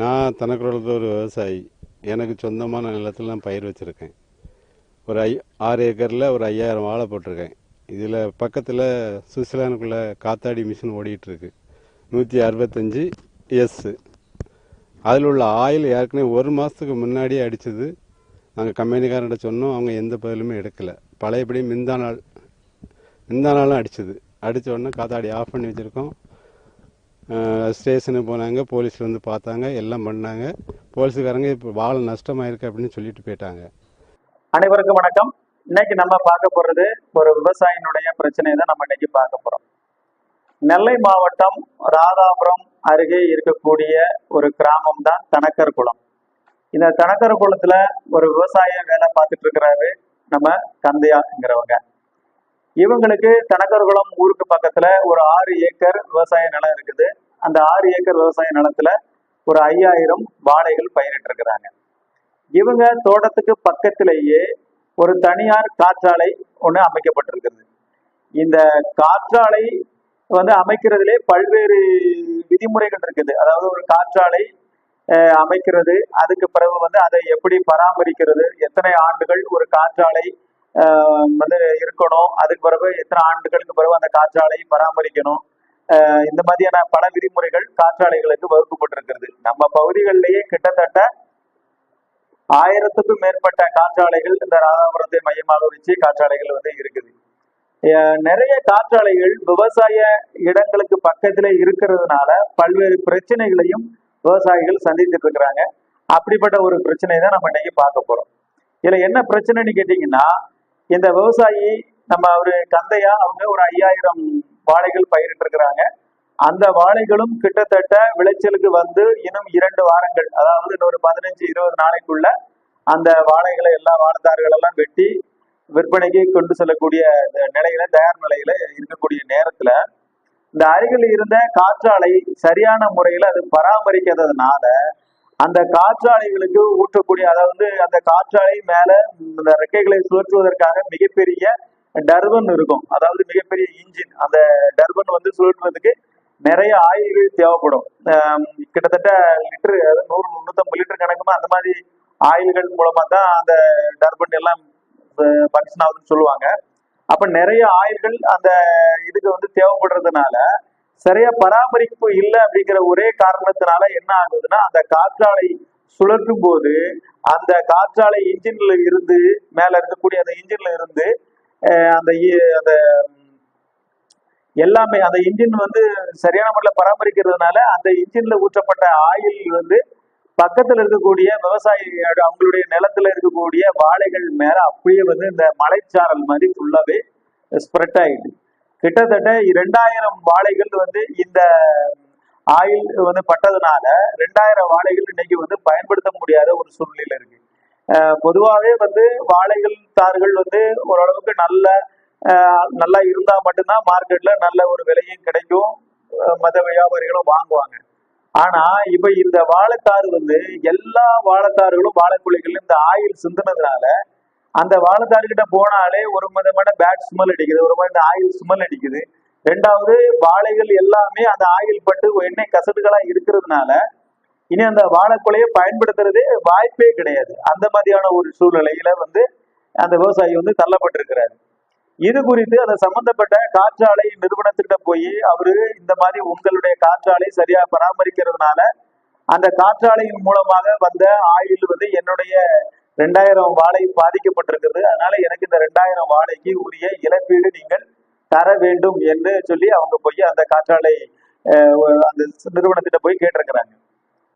நான் தனக்குறத ஒரு விவசாயி. எனக்கு சொந்தமான நிலத்தில் நான் பயிர் வச்சுருக்கேன். ஒரு ஐ ஆறு ஏக்கரில் ஒரு ஐயாயிரம் வாழை போட்டிருக்கேன். இதில் பக்கத்தில் சுவிட்சர்லாந்துக்குள்ளே காத்தாடி மிஷின் ஓடிட்டுருக்கு நூற்றி அறுபத்தஞ்சி எஸ்ஸு அதில் உள்ள ஆயில் ஏற்கனவே ஒரு மாதத்துக்கு முன்னாடியே அடித்தது நாங்கள் கம்பெனிக்காரன்ட்ட சொன்னோம் அவங்க எந்த பதிலுமே எடுக்கலை. பழையபடி மிந்தா நாள் மிந்தா நாளும் அடித்தது அடித்த உடனே காத்தாடி ஆஃப் பண்ணி வச்சுருக்கோம். ஸ்டேஷனுக்கு போனாங்க போலீஸ் வந்து பார்த்தாங்க எல்லாம் பண்ணாங்க. போலீஸுக்காரங்க இப்போ வாழை நஷ்டமாயிருக்கு அப்படின்னு சொல்லிட்டு போயிட்டாங்க. அனைவருக்கும் வணக்கம். இன்னைக்கு நம்ம பார்க்க போறது ஒரு விவசாயினுடைய பிரச்சனை தான் நம்ம இன்னைக்கு பார்க்க போறோம். நெல்லை மாவட்டம் ராதாபுரம் அருகே இருக்கக்கூடிய ஒரு கிராமம் தான் தனக்கர் குளம். இந்த தனக்கர் குளத்துல ஒரு விவசாய வேலை பார்த்துட்டு இருக்கிறாரு நம்ம கந்தையாங்கிறவங்க இவங்களுக்கு தனக்கர்குளம் ஊருக்கு பக்கத்துல ஒரு ஆறு ஏக்கர் விவசாய நிலம் இருக்குது. அந்த ஆறு ஏக்கர் விவசாய நிலத்துல ஒரு ஐயாயிரம் வாழைகள் பயிரிட்டு இருக்கிறாங்க இவங்க தோட்டத்துக்கு பக்கத்திலேயே ஒரு தனியார் காற்றாலை ஒன்று அமைக்கப்பட்டிருக்கிறது இந்த காற்றாலை வந்து அமைக்கிறதுலே பல்வேறு விதிமுறைகள் இருக்குது. அதாவது ஒரு காற்றாலை அமைக்கிறது அதுக்கு பிறகு வந்து அதை எப்படி பராமரிக்கிறது எத்தனை ஆண்டுகள் ஒரு காற்றாலை வந்து இருக்கணும். அதுக்கு பிறகு எத்தனை ஆண்டுகளுக்கு பிறகு அந்த காற்றாலையை பராமரிக்கணும். இந்த மாதிரியான பல விதிமுறைகள் காற்றாலைகளுக்கு வகுக்கப்பட்டிருக்கிறது. நம்ம பகுதிகளிலேயே கிட்டத்தட்ட ஆயிரத்துக்கும் மேற்பட்ட காற்றாலைகள் இந்த ராதாபுரத்தை மையமாக வச்சு காற்றாலைகள் வந்து இருக்குது. நிறைய காற்றாலைகள் விவசாய இடங்களுக்கு பக்கத்துல இருக்கிறதுனால பல்வேறு பிரச்சனைகளையும் விவசாயிகள் சந்தித்துட்டு இருக்கிறாங்க. அப்படிப்பட்ட ஒரு பிரச்சனை தான் நம்ம இன்னைக்கு பார்க்க போறோம். இதுல என்ன பிரச்சனைன்னு கேட்டீங்கன்னா இந்த விவசாயி நம்ம ஒரு கந்தையா அவங்க ஒரு ஐயாயிரம் வாழைகள் பயிரிட்டு இருக்கிறாங்க அந்த வாழைகளும் கிட்டத்தட்ட விளைச்சலுக்கு வந்து இன்னும் இரண்டு வாரங்கள் அதாவது இன்னொரு பதினஞ்சு இருபது நாளைக்குள்ள அந்த வாழைகளை எல்லா வாழைத்தார்கள் எல்லாம் வெட்டி விற்பனைக்கு கொண்டு செல்லக்கூடிய நிலையில தயார் நிலையில இருக்கக்கூடிய நேரத்துல இந்த அருகில் இருந்த காற்றாலை சரியான முறையில அது பராமரிக்காததுனால அந்த காற்றாலைகளுக்கு ஊற்றக்கூடிய அதாவது அந்த காற்றாலை மேல இந்த ரெக்கைகளை சுழற்றுவதற்காக மிகப்பெரிய டர்பன் இருக்கும். அதாவது மிகப்பெரிய இன்ஜின். அந்த டர்பன் வந்து சுழற்றுவதற்கு நிறைய ஆயில்கள் தேவைப்படும். கிட்டத்தட்ட லிட்டரு அதாவது நூறு முந்நூத்தம்பது லிட்டர் கணக்குமா அந்த மாதிரி ஆயில்கள் மூலமா தான் அந்த டர்பன் எல்லாம் ஃபங்க்ஷன் ஆகுதுன்னு சொல்லுவாங்க. அப்ப நிறைய ஆயில்கள் அந்த இதுக்கு வந்து தேவைப்படுறதுனால சரியா பராமரிப்பு இல்லை அப்படிங்கிற ஒரே காரணத்தினால என்ன ஆகுதுன்னா அந்த காற்றாலை சுழற்றும் போது அந்த காற்றாலை இன்ஜின்ல இருந்து மேல இருக்கக்கூடிய அந்த இன்ஜின்ல இருந்து அஹ், அந்த இ- அந்த எல்லாமே அந்த இன்ஜின் வந்து சரியான முறையில் பராமரிக்கிறதுனால அந்த இன்ஜின்ல ஊற்றப்பட்ட ஆயில் வந்து பக்கத்துல இருக்கக்கூடிய விவசாயி அவங்களுடைய நிலத்துல இருக்கக்கூடிய வாழைகள் மேல அப்படியே வந்து இந்த மலைச்சாரல் மாதிரி ஃபுல்லாவே ஸ்ப்ரெட் ஆயிடுது. கிட்டத்தட்ட ரெண்டாயிரம் வாழைகள் வந்து இந்த ஆயில் வந்து பட்டதுனால ரெண்டாயிரம் வாழைகள் இன்னைக்கு வந்து பயன்படுத்த முடியாத ஒரு சூழ்நிலையில இருக்கு. பொதுவாகவே வந்து வாழைகள் தார்கள் வந்து ஓரளவுக்கு நல்ல நல்லா இருந்தா மட்டும்தான் மார்க்கெட்ல நல்ல ஒரு விலையும் கிடைக்கும். மத வியாபாரிகளும் வாங்குவாங்க. ஆனா இப்ப இந்த வாழைத்தாறு வந்து எல்லா வாழைத்தாறுகளும் வாழைக்குழிகளும் இந்த ஆயில் சிந்துனதுனால அந்த வாழைத்தாடுகிட்ட போனாலே ஒரு விதமான பேட் ஸ்மெல் அடிக்குது ஒரு மாதிரி ஆயில் ஸ்மெல் அடிக்குது. ரெண்டாவது வாழைகள் எல்லாமே அந்த ஆயில் பட்டு எண்ணெய் கசடுகளா இருக்கிறதுனால இனி அந்த வாழைக்குலையை பயன்படுத்துறதே வாய்ப்பே கிடையாது. அந்த மாதிரியான ஒரு சூழ்நிலையில வந்து அந்த விவசாயி வந்து தள்ளப்பட்டிருக்கிறாரு. இது குறித்து அந்த சம்பந்தப்பட்ட காற்றாலை நிறுவனத்துக்கிட்ட போய் அவரு இந்த மாதிரி உங்களுடைய காற்றாலை சரியா பராமரிக்கிறதுனால அந்த காற்றாலையின் மூலமாக வந்த ஆயில் வந்து என்னுடைய ரெண்டாயிரம் வாழை பாதிக்கப்பட்டிருக்கிறது. அதனால எனக்கு இந்த ரெண்டாயிரம் வாழைக்கு உரிய இழப்பீடு நீங்கள் தர வேண்டும் என்று சொல்லி அவங்க போய் அந்த காற்றாலை அந்த நிறுவனத்திட்ட போய் கேட்டிருக்கிறாங்க.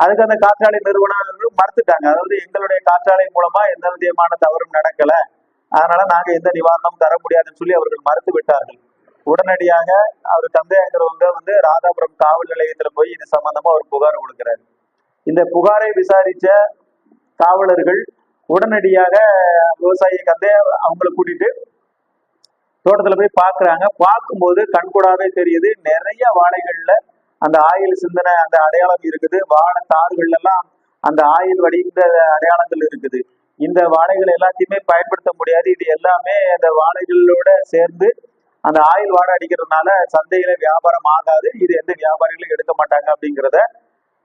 அதுக்கு அந்த காற்றாலை நிறுவனங்களும் மறுத்துட்டாங்க. அதாவது எங்களுடைய காற்றாலை மூலமா எந்த விதமான தவறும் நடக்கல. அதனால நாங்க எந்த நிவாரணமும் தர முடியாதுன்னு சொல்லி அவர்கள் மறுத்து விட்டார்கள். உடனடியாக அவர் தந்தையாங்கிறவங்க வந்து ராதாபுரம் காவல் நிலையத்துல போய் இது சம்பந்தமா ஒரு புகார் கொடுக்கிறாரு. இந்த புகாரை விசாரிச்ச காவலர்கள் உடனடியாக விவசாயி கந்தைய அவங்கள கூட்டிட்டு தோட்டத்துல போய் பாக்குறாங்க. பார்க்கும்போது கண்கூடாவே தெரியுது. நிறைய வாழைகள்ல அந்த ஆயில் சிந்தனை அந்த அடையாளம் இருக்குது. வாழை தாறுகள்ல எல்லாம் அந்த ஆயில் வடிந்த அடையாளங்கள் இருக்குது. இந்த வாழைகள் எல்லாத்தையுமே பயன்படுத்த முடியாது. இது எல்லாமே அந்த வாழைகளோட சேர்ந்து அந்த ஆயில் வாடை அடிக்கிறதுனால சந்தையில வியாபாரம் ஆகாது. இது எந்த வியாபாரிகளும் எடுக்க மாட்டாங்க அப்படிங்கிறத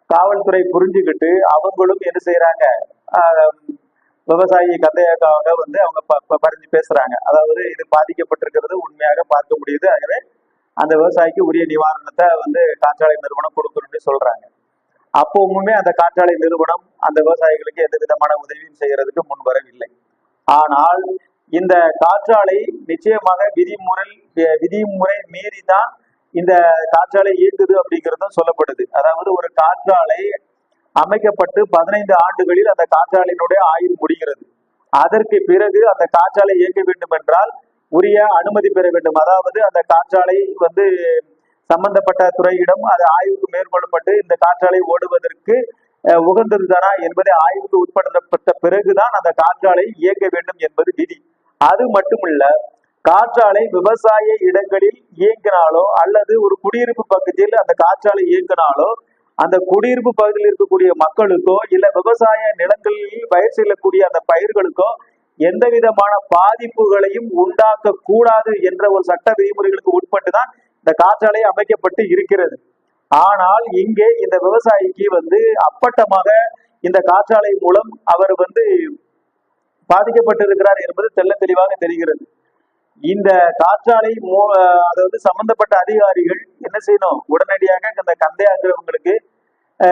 காவல்துறை புரிஞ்சுக்கிட்டு அவங்களும் என்ன செய்யறாங்க விவசாயி கந்தையாக்காக வந்து அவங்க பறிஞ்சு பேசுறாங்க. அதாவது இது பாதிக்கப்பட்டிருக்கிறது உண்மையாக பார்க்க முடியுது. ஆகவே அந்த விவசாயிக்கு உரிய நிவாரணத்தை வந்து காற்றாலை நிறுவனம் கொடுக்கணும்னு சொல்றாங்க. அப்பவுமே அந்த காற்றாலை நிறுவனம் அந்த விவசாயிகளுக்கு எந்த விதமான உதவியும் செய்யறதுக்கு முன் வரவில்லை. ஆனால் இந்த காற்றாலை நிச்சயமாக விதிமுறை விதிமுறை மீறி தான் இந்த காற்றாலை இயங்குது அப்படிங்கிறதும் சொல்லப்படுது. அதாவது ஒரு காற்றாலை அமைக்கப்பட்டு பதினைந்து ஆண்டுகளில் அந்த காற்றாலையினுடைய ஆயுள் முடிகிறது. அதற்கு பிறகு அந்த காற்றாலை இயங்க வேண்டும் என்றால் உரிய அனுமதி பெற வேண்டும். அதாவது அந்த காற்றாலை வந்து சம்பந்தப்பட்ட துறையிடம் அது ஆய்வுக்கு மேற்கொள்ளப்பட்டு இந்த காற்றாலை ஓடுவதற்கு உகந்ததுதானா என்பதை ஆய்வுக்கு உட்படுத்தப்பட்ட பிறகுதான் அந்த காற்றாலை இயங்க வேண்டும் என்பது விதி. அது மட்டுமல்ல காற்றாலை விவசாய இடங்களில் இயங்கினாலோ அல்லது ஒரு குடியிருப்பு பகுதியில் அந்த காற்றாலை இயங்கினாலோ அந்த குடியிருப்பு பகுதியில் இருக்கக்கூடிய மக்களுக்கோ இல்ல விவசாய நிலங்களில் பயிர் செய்யக்கூடிய அந்த பயிர்களுக்கோ எந்த விதமான பாதிப்புகளையும் உண்டாக்க கூடாது என்ற ஒரு சட்ட விதிமுறைகளுக்கு உட்பட்டு தான் இந்த காற்றாலை அமைக்கப்பட்டு இருக்கிறது. ஆனால் இங்கே இந்த விவசாயிக்கு வந்து அப்பட்டமாக இந்த காற்றாலை மூலம் அவர் வந்து பாதிக்கப்பட்டிருக்கிறார் என்பது தெள்ள தெளிவாக தெரிகிறது. இந்த காற்றாலை மூ- அதாவது சம்பந்தப்பட்ட அதிகாரிகள் என்ன செய்யணும்? உடனடியாக இந்த கந்தையாங்கிறவங்களுக்கு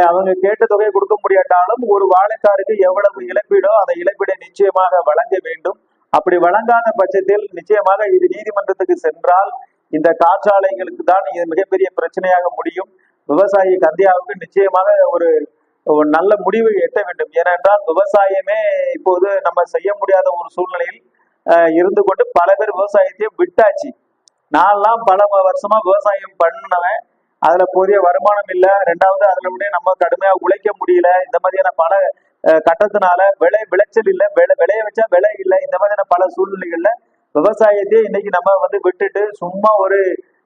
அவங்க கேட்ட தொகையை கொடுக்க முடியாட்டாலும் ஒரு வாழைக்காருக்கு எவ்வளவு இழப்பீடோ அந்த இழப்பீடை நிச்சயமாக வழங்க வேண்டும். அப்படி வழங்காத பட்சத்தில் நிச்சயமாக இது நீதிமன்றத்துக்கு சென்றால் இந்த காற்றாலைகளுக்கு தான் இது மிகப்பெரிய பிரச்சனையாக முடியும். விவசாயி கந்தியாவுக்கு நிச்சயமாக ஒரு ஒரு நல்ல முடிவை எட்ட வேண்டும். ஏனென்றால் விவசாயமே இப்போது நம்ம செய்ய முடியாத ஒரு சூழ்நிலையில் இருந்து கொண்டு பல பேர் விவசாயத்தையும் விட்டாச்சு. நான்லாம் பல வருஷமா விவசாயம் பண்ணவன். அதுல போதிய வருமானம் இல்லை. ரெண்டாவது அதுல உடனே நம்ம கடுமையா உழைக்க முடியல. இந்த மாதிரியான பல கட்டத்தினால விளை விளைச்சல் இல்லை. விளை விளைய வச்சா விலை இல்லை. இந்த மாதிரியான பல சூழ்நிலைகள்ல விவசாயத்தையே இன்னைக்கு நம்ம வந்து விட்டுட்டு சும்மா ஒரு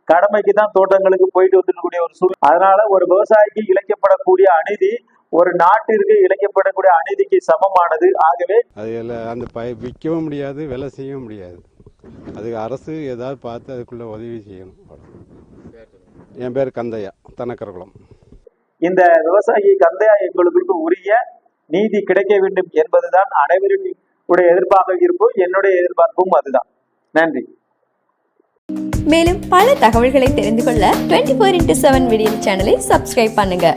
கடமைக்கு தான் தோட்டங்களுக்கு போயிட்டு வந்துருக்கக்கூடிய ஒரு சூழ்நிலை. அதனால ஒரு விவசாயிக்கு இழைக்கப்படக்கூடிய அநீதி ஒரு நாட்டிற்கு இழைக்கப்படக்கூடிய அநீதிக்கு சமமானது. ஆகவே அதில் அந்த பய விற்கவும் முடியாது விலை செய்யவும் முடியாது. அதுக்கு அரசு ஏதாவது பார்த்து அதுக்குள்ளே உதவி செய்யணும். என் பேர் கந்தையா தனக்கரகுளம். இந்த விவசாயி கந்தையா எங்களுக்கு உரிய நீதி கிடைக்க வேண்டும் என்பதுதான் அனைவரும் உடைய எதிர்ப்பாக இருப்போம் என்னுடைய எதிர்பார்ப்பும் அதுதான். நன்றி. மேலும் பல தகவல்களை தெரிந்து கொள்ள டுவெண்ட்டி ஃபோர் இன்ட்டு செவன் விடியல் சேனலை சப்ஸ்கிரைப் பண்ணுங்க.